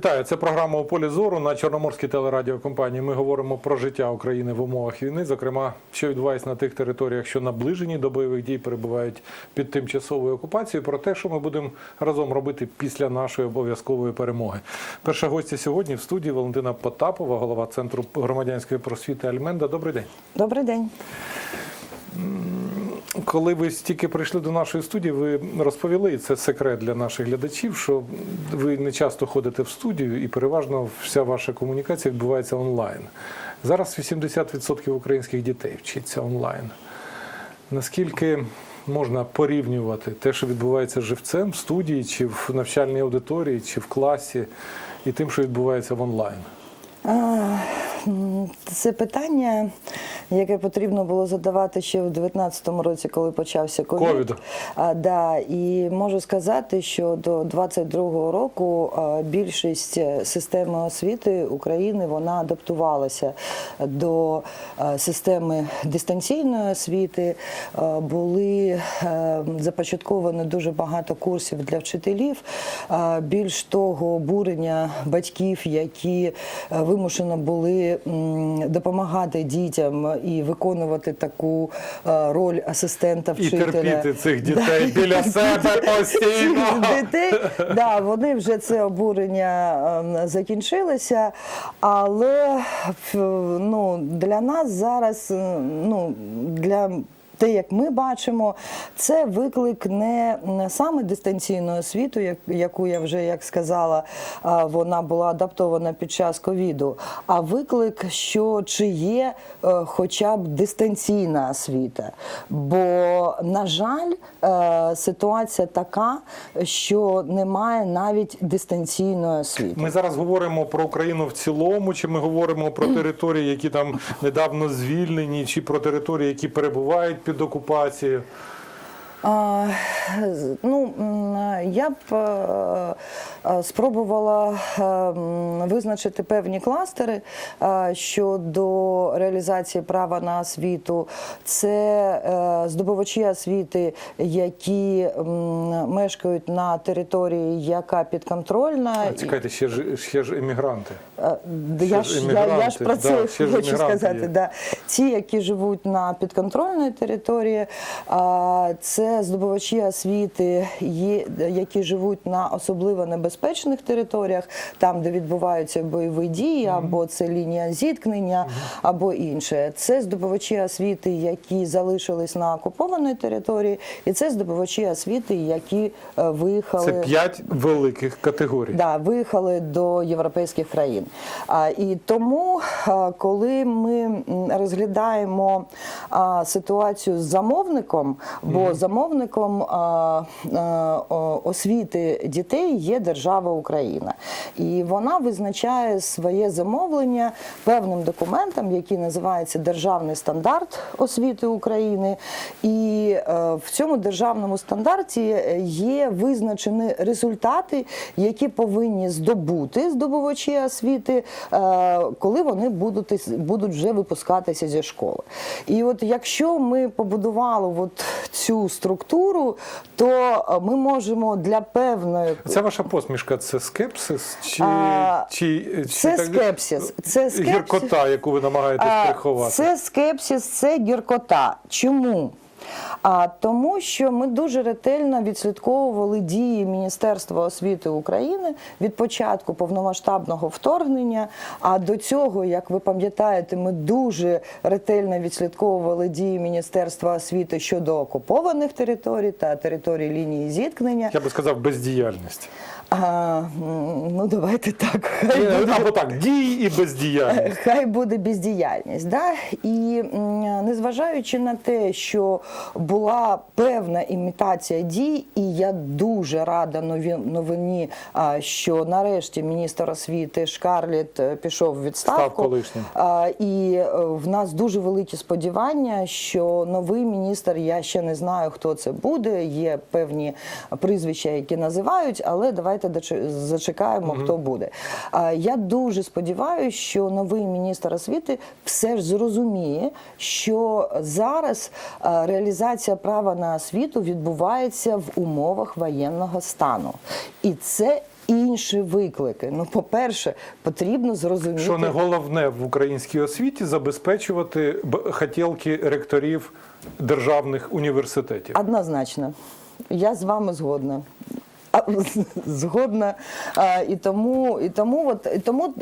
Вітаю, це програма у полі зору на Чорноморській телерадіокомпанії. Ми говоримо про життя України в умовах війни, зокрема, що відбувається на тих територіях, що наближені до бойових дій перебувають під тимчасовою окупацією. Про те, що ми будемо разом робити після нашої обов'язкової перемоги. Перша гостя сьогодні в студії Валентина Потапова, голова центру громадянської просвіти Альменда. Добрий день. Добрий день. Коли ви тільки прийшли до нашої студії, ви розповіли, і це секрет для наших глядачів, що ви не часто ходите в студію, і переважно вся ваша комунікація відбувається онлайн. Зараз 80% українських дітей вчиться онлайн. Наскільки можна порівнювати те, що відбувається живцем в студії, чи в навчальній аудиторії, чи в класі, і тим, що відбувається в онлайн? Це питання, яке потрібно було задавати ще в 2019 році, коли почався ковід. Да, і можу сказати, що до 2022 року більшість системи освіти України вона адаптувалася до системи дистанційної освіти. Були започатковані дуже багато курсів для вчителів. Більш того, обурення батьків, які вимушено були допомагати дітям і виконувати таку е, роль асистента І вчителя. терпіти цих дітей біля себе постійно. Дітей, да, вони вже це обурення закінчилося, але ну, для нас зараз, ну, для те, як ми бачимо, це виклик не саме дистанційної освіти, яку я вже як сказала, вона була адаптована під час ковіду, а виклик, що чи є е, хоча б дистанційна освіта. Бо, на жаль, е, ситуація така, що немає навіть дистанційної освіти. Ми зараз говоримо про Україну в цілому, чи ми говоримо про території, які там недавно звільнені, чи про території, які перебувають під окупацією. Ну, я б е, е, спробувала е, визначити певні кластери щодо реалізації права на освіту. Це здобувачі освіти, які мешкають на території, яка підконтрольна. А, Чекайте, ще ж ще ж емігранти. Я ж я, я ж про да, це ще хочу сказати. є. Да. Ті, які живуть на підконтрольній території, а, це здобувачі освіти, є, які живуть на особливо небезпечних територіях, там, де відбуваються бойові дії, або це лінія зіткнення, або інше. Це здобувачі освіти, які залишились на окупованій території, і це здобувачі освіти, які е, виїхали. Це п'ять великих категорій. Да, виїхали до європейських країн. І тому, коли ми розглядаємо ситуацію з замовником, бо замовником а, освіти дітей є держава Україна, і вона визначає своє замовлення певним документом, який називається Державний стандарт освіти України. І е, в цьому державному стандарті є визначені результати, які повинні здобути здобувачі освіти, е, коли вони будуть, будуть вже випускатися зі школи. І от якщо ми побудували от цю структуру, то е, ми можемо для певної Це ваша посмішка, це скепсис чи, А, чи, чи це скепсис. Це скепсис. гіркота, яку ви намагаєтесь приховати? Це скепсис, це гіркота. Чому? А тому, що ми дуже ретельно відслідковували дії Міністерства освіти України від початку повномасштабного вторгнення. А до цього, як ви пам'ятаєте, ми дуже ретельно відслідковували дії Міністерства освіти щодо окупованих територій та територій лінії зіткнення. Я би сказав, бездіяльність. А, ну давайте так. Хай буде. Або так, дії і бездіяльність. Хай буде бездіяльність. Да? І незважаючи на те, що була певна імітація дій, і я дуже рада новині, що нарешті міністр освіти Шкарліт е, пішов в відставку. Став І е, в нас дуже великі сподівання, що новий міністр, я ще не знаю, хто це буде. Є певні прізвища, які називають, але давайте зачекаємо, хто буде. Я дуже сподіваюся, що новий міністр освіти все ж зрозуміє, що зараз а, реалізація права на освіту відбувається в умовах воєнного стану, і це інші виклики. Ну, по-перше, потрібно зрозуміти. Що не головне в українській освіті забезпечувати хотілки ректорів державних університетів. Однозначно, я з вами згодна. Згодна. І тому, і тому, от, і тому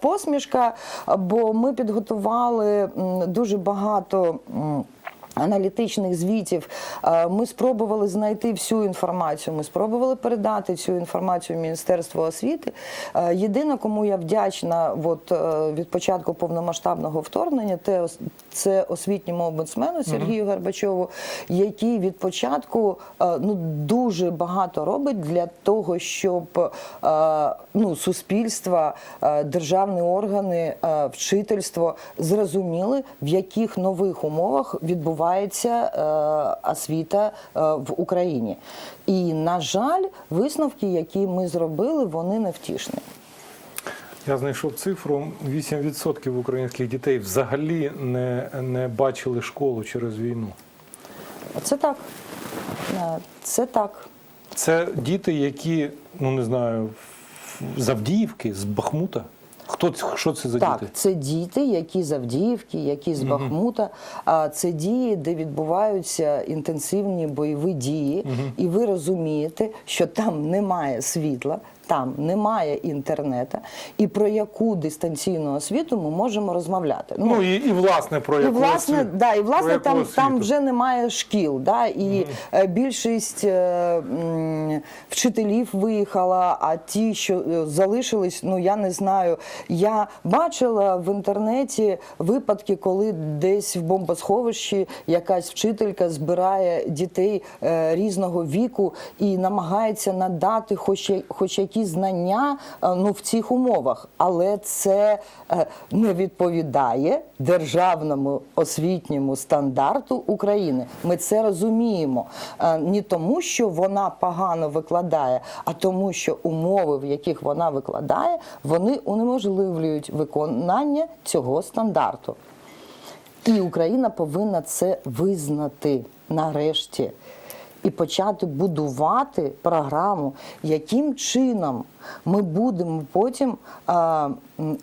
посмішка, бо ми підготували дуже багато. Аналітичних звітів Е, ми спробували знайти всю інформацію. Ми спробували передати цю інформацію Міністерству освіти. Е, Єдине, кому я вдячна, от е, від початку повномасштабного вторгнення, те це освітньому омбудсмену Сергію Горбачову, який від початку ну дуже багато робить для того, щоб ну суспільство, е, державні органи, вчительство зрозуміли, в яких нових умовах відбувається е, освіта е, в Україні. І на жаль, висновки, які ми зробили, вони невтішні. Я знайшов цифру: 8% українських дітей взагалі не, не бачили школу через війну. Це так. Е, Це так. Це діти, які, ну не знаю, з Авдіївки, з Бахмута. Хто що це за Так, діти? це діти, які з Авдіївки, які з Бахмута. А це дії, де відбуваються інтенсивні бойові дії, і ви розумієте, що там немає світла, там немає інтернету, і про яку дистанційну освіту ми можемо розмовляти. Ну і, і власне про І яку власне, освіту? да, і власне там, там вже немає шкіл, да, і е, більшість е, м, вчителів виїхала, а ті, що е, залишились, ну я не знаю. Я бачила в інтернеті випадки, коли десь в бомбосховищі якась вчителька збирає дітей е, різного віку і намагається надати хоч, хоч якісь знання е, ну, в цих умовах. Але це е, не відповідає державному освітньому стандарту України. Ми це розуміємо. Е, Не тому, що вона погано викладає, а тому, що умови, в яких вона викладає, вони унеможливлюють виконання цього стандарту. І Україна повинна це визнати нарешті і почати будувати програму, яким чином ми будемо потім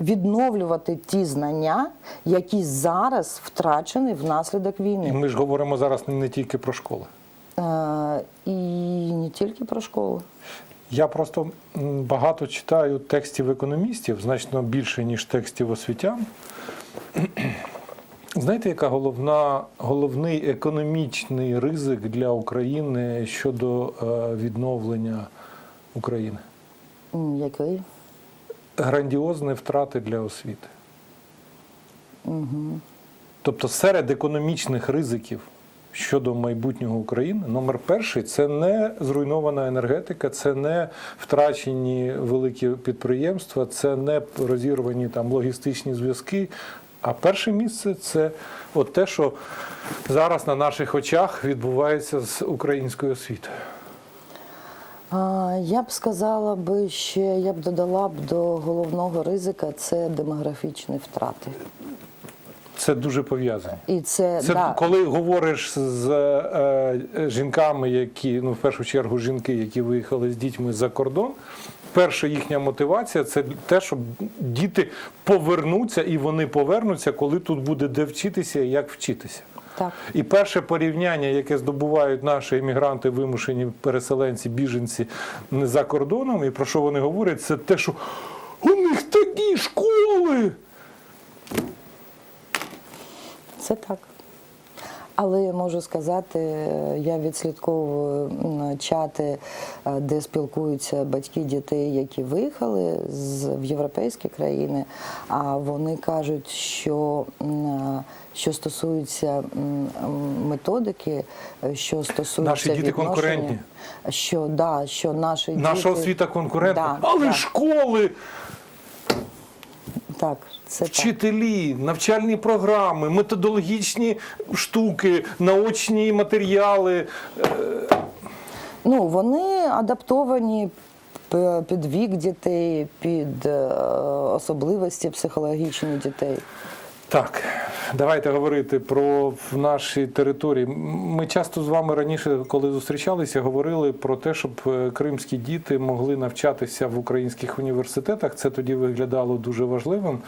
відновлювати ті знання, які зараз втрачені внаслідок війни. І ми ж говоримо зараз не тільки про школи. І не тільки про школу. Я просто багато читаю текстів економістів, значно більше, ніж текстів освітян. Знаєте, яка головна, головний економічний ризик для України щодо е, відновлення України? Який? Грандіозні втрати для освіти. Тобто серед економічних ризиків щодо майбутнього України, номер перший це не зруйнована енергетика, це не втрачені великі підприємства, це не розірвані там логістичні зв'язки. А перше місце це от те, що зараз на наших очах відбувається з українською освітою. Я б сказала би ще, я б додала б до головного ризика це демографічні втрати. Це дуже пов'язано. І це, Це да, коли говориш з е, жінками, які ну в першу чергу жінки, які виїхали з дітьми за кордон. Перша їхня мотивація це те, щоб діти повернуться і вони повернуться, коли тут буде де вчитися і як вчитися. так. І перше порівняння, яке здобувають наші емігранти, вимушені переселенці, біженці за кордоном, і про що вони говорять, це те, що у них такі школи. Це так. Але я можу сказати, я відслідковую чати, е, де спілкуються батьки дітей, які виїхали з в європейські країни. А вони кажуть, що м, що стосується методики, е, що стосується Наші діти конкурентні. що да, що наші Наша діти, освіта конкурентна. Да, Але да, школи, так, це так. вчителі, навчальні програми, методологічні штуки, наочні матеріали. Ну, вони адаптовані під вік дітей, під е, особливості психологічні дітей. Так, Давайте говорити про наші території. Ми часто з вами раніше, коли зустрічалися, говорили про те, щоб е, кримські діти могли навчатися в українських університетах. Це тоді виглядало дуже важливим.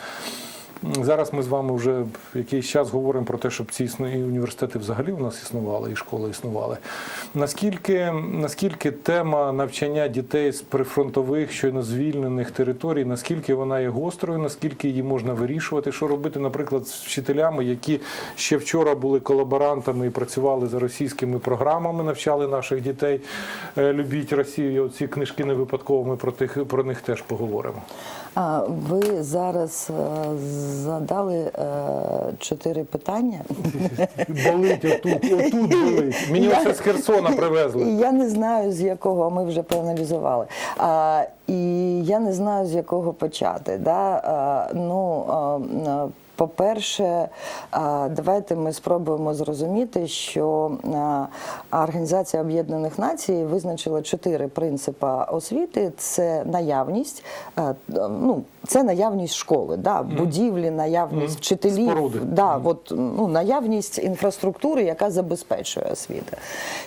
Зараз ми з вами вже якийсь час говоримо про те, щоб ці існу- і університети взагалі у нас існували, і школи існували. Наскільки, наскільки тема навчання дітей з прифронтових, щойно звільнених територій, наскільки вона є гострою, наскільки її можна вирішувати, що робити, наприклад, з вчителями, які ще вчора були колаборантами і працювали за російськими програмами, навчали наших дітей е, любіть Росію. Ці книжки не випадково. Ми про тих про них теж поговоримо. А, Ви зараз е, задали е, чотири питання. Болить отут, отут болить. Мені оце з Херсона привезли. Я не знаю, з якого ми вже проаналізували. А, і я не знаю, з якого почати. Да? А, ну, а, по-перше, давайте ми спробуємо зрозуміти, що Організація Об'єднаних Націй визначила чотири принципи освіти: це наявність, ну, це наявність школи, да? будівлі, наявність вчителів, Споруди. да, от, ну, наявність інфраструктури, яка забезпечує освіту.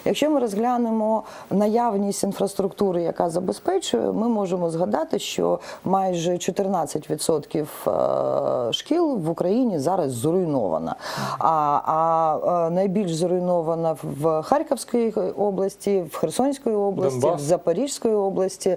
Якщо ми розглянемо наявність інфраструктури, яка забезпечує, ми можемо згадати, що майже 14% е, шкіл в Україні зараз зруйнована. А, а найбільш зруйнована в Харківській області, в Херсонській області, Донбас. в Запорізької області,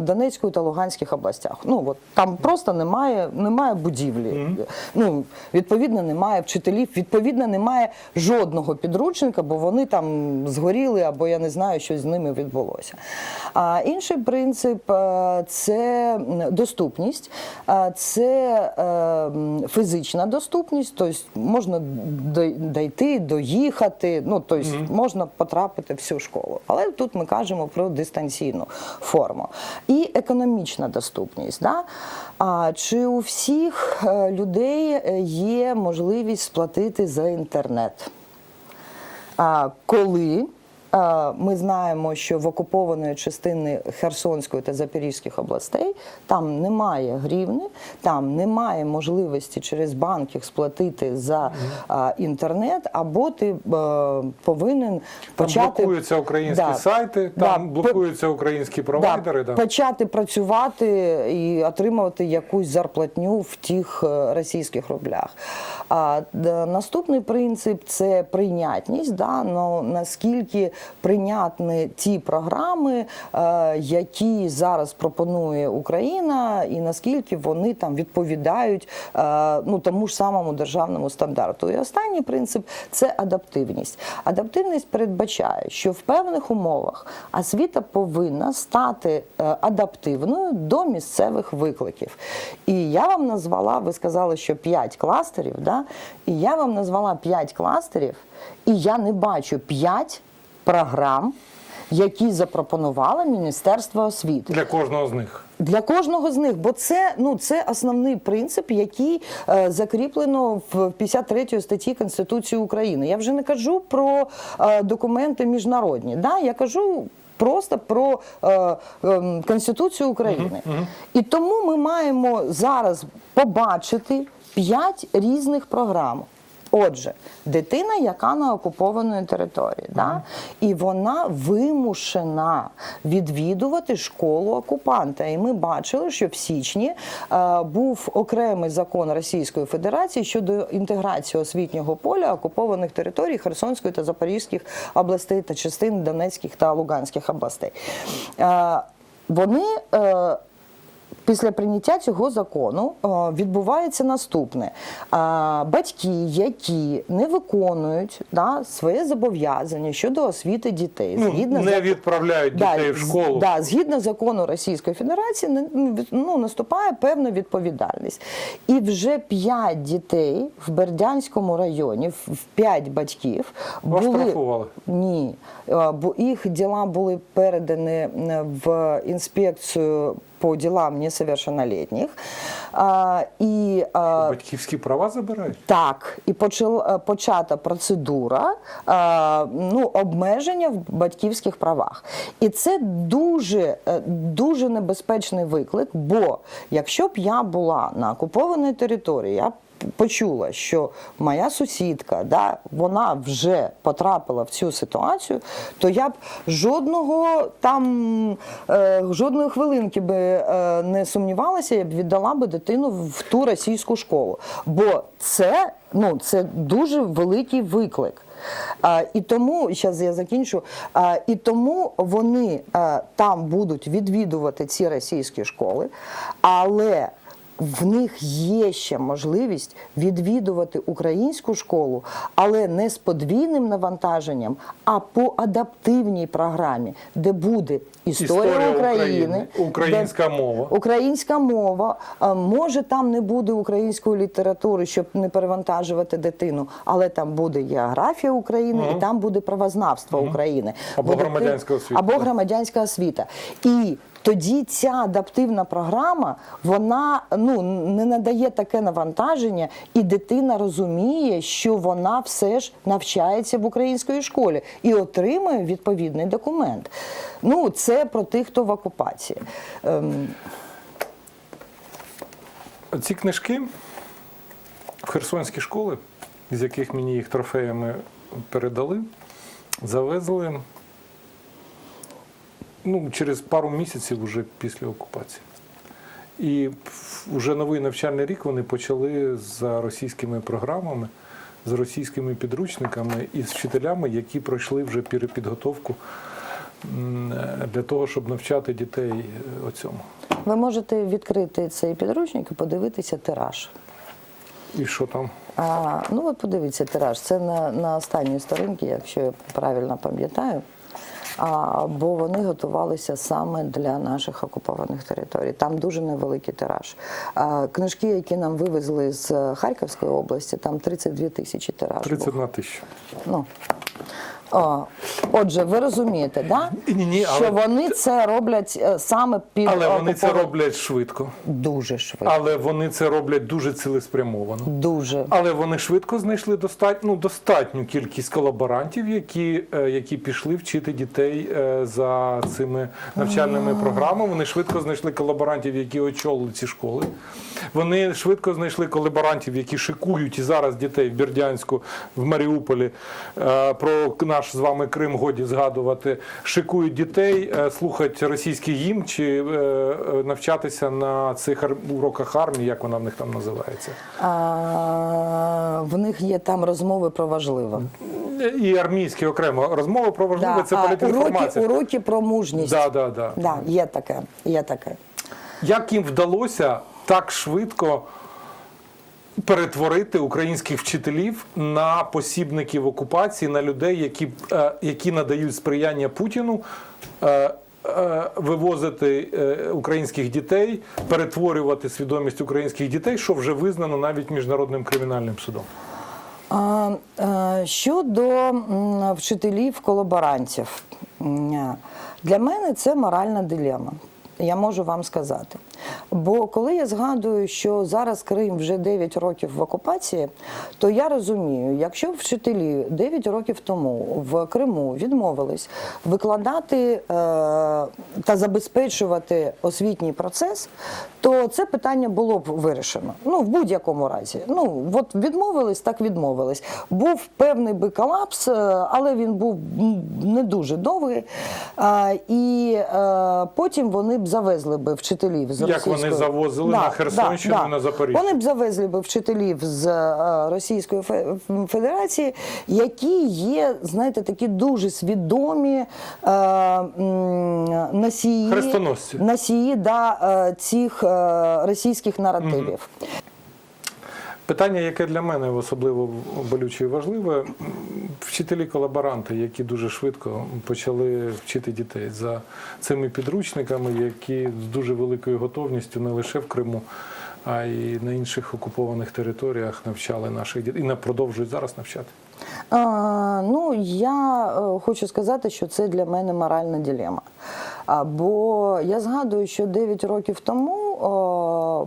Донецької та Луганських областях. Ну от там просто немає, немає будівлі. Ну відповідно, немає вчителів. Відповідно, немає жодного підручника, бо вони там згоріли, або я не знаю, що з ними відбулося. А інший принцип е, це доступність, це фізична доступність, тобто можна дойти, доїхати, ну тобто можна потрапити в всю школу. Але тут ми кажемо про дистанційну форму. І економічна доступність. Да? А, чи у всіх е, людей е, є можливість сплатити за інтернет? А, коли ми знаємо, що в окупованої частини Херсонської та Запорізьких областей там немає гривни, там немає можливості через банки сплатити за інтернет, або ти повинен Там блокуються українські Да. сайти, Да. там блокуються українські провайдери. Да, Да. почати працювати і отримувати якусь зарплатню в тих е, російських рублях. А наступний принцип це прийнятність. Да? Ну, наскільки прийнятні ті програми, е, які зараз пропонує Україна, і наскільки вони там відповідають е, ну, тому ж самому державному стандарту. І останній принцип це адаптивність. Адаптивність передбачає, що в певних умовах освіта повинна стати е, адаптивною до місцевих викликів. І я вам назвала, ви сказали, що 5 кластерів, да? і я вам назвала 5 кластерів, і я не бачу 5 програм, які запропонувало Міністерство освіти. Для кожного з них. Для кожного з них, бо це ну це основний принцип, який е, закріплено в 53 статті Конституції України. Я вже не кажу про е, документи міжнародні. Да? Я кажу. Просто про е, е, Конституцію України. І тому ми маємо зараз побачити п'ять різних програм. Отже, дитина, яка на окупованій території, да? і вона вимушена відвідувати школу окупанта. І ми бачили, що в січні е, був окремий закон Російської Федерації щодо інтеграції освітнього поля окупованих територій Херсонської та Запорізьких областей та частин Донецьких та Луганських областей. Е, вони е, Після прийняття цього закону е, відбувається наступне: батьки, які не виконують да, своє зобов'язання щодо освіти дітей, Ну, згідно не відправляють дітей в школу. Да, згідно закону Російської Федерації, ну, ну, наступає певна відповідальність. І вже п'ять дітей в Бердянському районі, в п'ять батьків були ні, Е, бо їх діла були передані е, в інспекцію по ділам несовершеннолетніх. А, і, а, Батьківські права забирають. так, і почал, е, почата процедура е, ну, обмеження в батьківських правах. І це дуже, е, дуже небезпечний виклик, бо якщо б я була на окупованій території, я почула, що моя сусідка, да, вона вже потрапила в цю ситуацію, то я б жодного там е, жодної хвилинки би е, не сумнівалася, я б віддала би дитину в ту російську школу. Бо це, ну, це дуже великий виклик. А, і тому, зараз я закінчу, а, і тому вони а, там будуть відвідувати ці російські школи, але в них є ще можливість відвідувати українську школу, але не з подвійним навантаженням, а по адаптивній програмі, де буде історія, Історія України, українська мова. Українська мова. Може, там не буде української літератури, щоб не перевантажувати дитину, але там буде географія України і там буде правознавство України. Або Буде громадянська освіта. Або громадянська освіта. І тоді ця адаптивна програма вона ну не надає таке навантаження, і дитина розуміє, що вона все ж навчається в українській школі і отримує відповідний документ. Ну це про тих, хто в окупації. Ем, Ці книжки в херсонські школи, з яких мені їх трофеями передали, завезли ну, через пару місяців вже після окупації. І вже новий навчальний рік вони почали за російськими програмами, з російськими підручниками і з вчителями, які пройшли вже перепідготовку для того, щоб навчати дітей е, оцьому. ви можете відкрити цей підручник і подивитися тираж. І що там? А, ну от подивіться тираж. Це на, на останній сторінці, якщо я правильно пам'ятаю. Бо вони готувалися саме для наших окупованих територій. Там дуже невеликий тираж. Книжки, які нам вивезли з Харківської області, там 32 тисячі тираж. був. 31 тисяча. Ну. О, отже, ви розумієте, да? Ні-ні, що але- вони це роблять е, саме під Але вони це роблять швидко. дуже швидко. Але вони це роблять дуже цілеспрямовано. Дуже. Але вони швидко знайшли достатню, ну, достатню кількість колаборантів, які, е, які пішли вчити дітей е, за цими навчальними програмами. Вони швидко знайшли колаборантів, які очолили ці школи. Вони швидко знайшли колаборантів, які шикують і зараз дітей в Бердянську, в Маріуполі. Про наш з вами Крим годі згадувати. Шикують дітей, е, слухать російський гімн чи е, е, навчатися на цих уроках армії, як вона в них там називається. А, в них є там розмови про важливе. І армійські окремо розмови про важливе це а уроки, політінформація. уроки про мужність. Да, да, да. Да, є таке, є таке. Як їм вдалося так швидко перетворити українських вчителів на посібників окупації, на людей, які, е, які надають сприяння Путіну. е, е, Вивозити українських дітей, перетворювати свідомість українських дітей, що вже визнано навіть міжнародним кримінальним судом. Щодо вчителів колаборантів, для мене це моральна дилема. Я можу вам сказати. Бо коли я згадую, що зараз Крим вже 9 років в окупації, то я розумію, якщо вчителі 9 років тому в Криму відмовились викладати е, та забезпечувати освітній процес, то це питання було б вирішено. Ну, в будь-якому разі. Ну, от відмовились, так відмовились. Був певний би колапс, е, але він був не дуже довгий. А, і е, потім вони б завезли би вчителів з Як вони завозили завозили на Херсонщину і на Запоріжжя. Вони б завезли б вчителів з е, Російської Фе- Федерації, які є, знаєте, такі дуже свідомі е, носії, носії да, е, цих е, російських наративів. Питання, яке для мене особливо болюче і важливе, вчителі-колаборанти, які дуже швидко почали вчити дітей за цими підручниками, які з дуже великою готовністю не лише в Криму, а й на інших окупованих територіях навчали наших дітей і продовжують зараз навчати. А, ну, я е, хочу сказати, що це для мене моральна дилема. Бо я згадую, що 9 років тому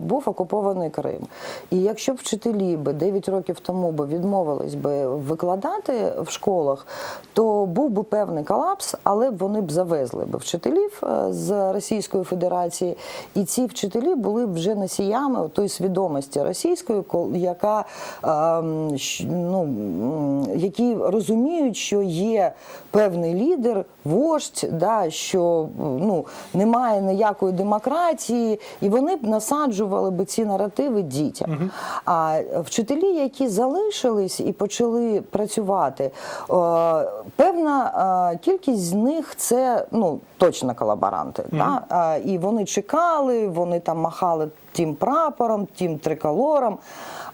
був окупований Крим. І якщо б вчителі би 9 років тому би відмовились би викладати в школах, то був би певний колапс, але вони б завезли б вчителів е, з Російської Федерації, і ці вчителі були б вже носіями тої свідомості російської, яка ем, ну, які розуміють, що є певний лідер, вождь, да, що ну, немає ніякої демократії, і вони б насаджували б ці наративи дітям. А вчителі, які залишились і почали працювати, е, певна е, кількість з них це ну, точно колаборанти. Да? І вони чекали, вони там махали тим прапором, тим триколором.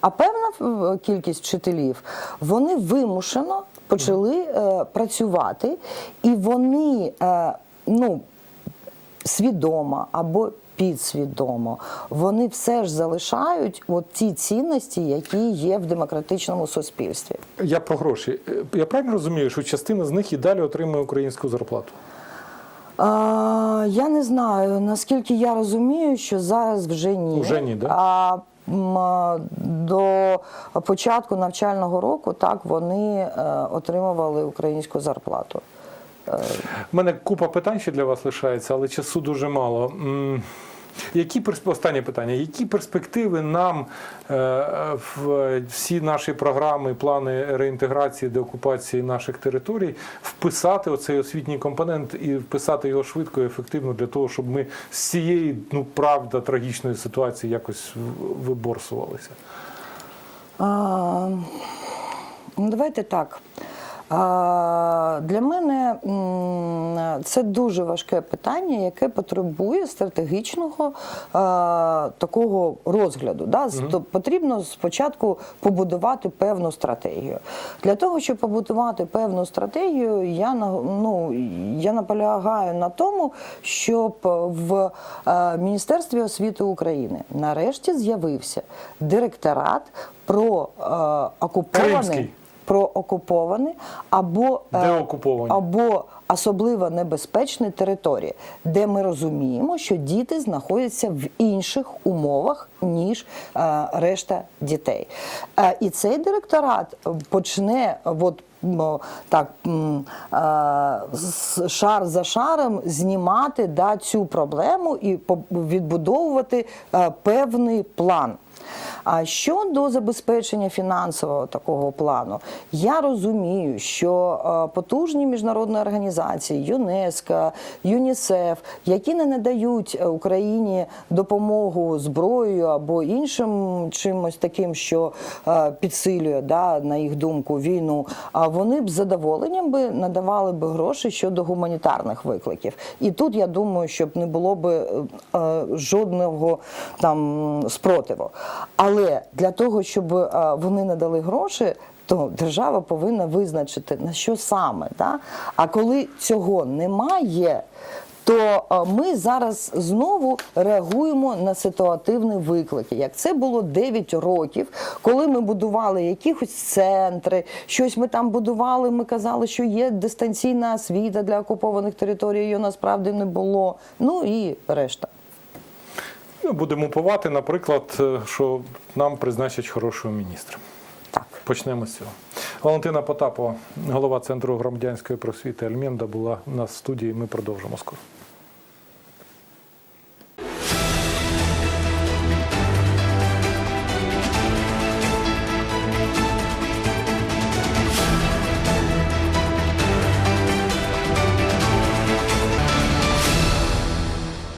А певна е, кількість вчителів вони вимушено почали е, працювати, і вони е, ну, свідомо або підсвідомо, вони все ж залишають от ті цінності, які є в демократичному суспільстві. Я про гроші. Е, Я правильно розумію, що частина з них і далі отримує українську зарплату? А, я не знаю, наскільки я розумію, що зараз вже ні. Вже ні, да? А а, до початку навчального року так вони е, отримували українську зарплату. У мене купа питань ще для вас лишається, але часу дуже мало. Які останнє питання? Які перспективи нам е, в всі наші програми, плани реінтеграції, деокупації наших територій вписати оцей освітній компонент і вписати його швидко і ефективно для того, щоб ми з цієї ну правда трагічної ситуації якось виборсувалися? А, ну, давайте так. Для мене це дуже важке питання, яке потребує стратегічного такого розгляду. Да? Потрібно спочатку побудувати певну стратегію. Для того, щоб побудувати певну стратегію, я ну, я наполягаю на тому, щоб в е, Міністерстві освіти України нарешті з'явився директорат про е, окуповані Кримський. Про окуповані або е, Деокуповані. або особливо небезпечні території, де ми розуміємо, що діти знаходяться в інших умовах ніж е, решта дітей. Е, і цей директорат почне от, так шар за шаром знімати да, цю проблему і відбудовувати певний план. А щодо забезпечення фінансового такого плану, я розумію, що е, потужні міжнародні організації ЮНЕСКО, ЮНІСЕФ, які не надають е, Україні допомогу зброєю або іншим чимось таким, що е, підсилює, да, на їх думку, війну, а вони б з задоволенням би надавали б гроші щодо гуманітарних викликів. І тут я думаю, щоб не було б е, жодного там спротиву. Але для того, щоб е, вони надали гроші. То держава повинна визначити на що саме. Да? А коли цього немає, то е, ми зараз знову реагуємо на ситуативні виклики. Як це було 9 років, коли ми будували якісь центри, щось ми там будували. Ми казали, що є дистанційна освіта для окупованих територій. Її насправді не було. Ну і решта. Ми будемо повати, наприклад, е, що нам призначать хорошого міністра. Так. Почнемо з цього. Валентина Потапова, голова Центру громадянської просвіти Альмєнда, була у нас в студії. Ми продовжимо скоро.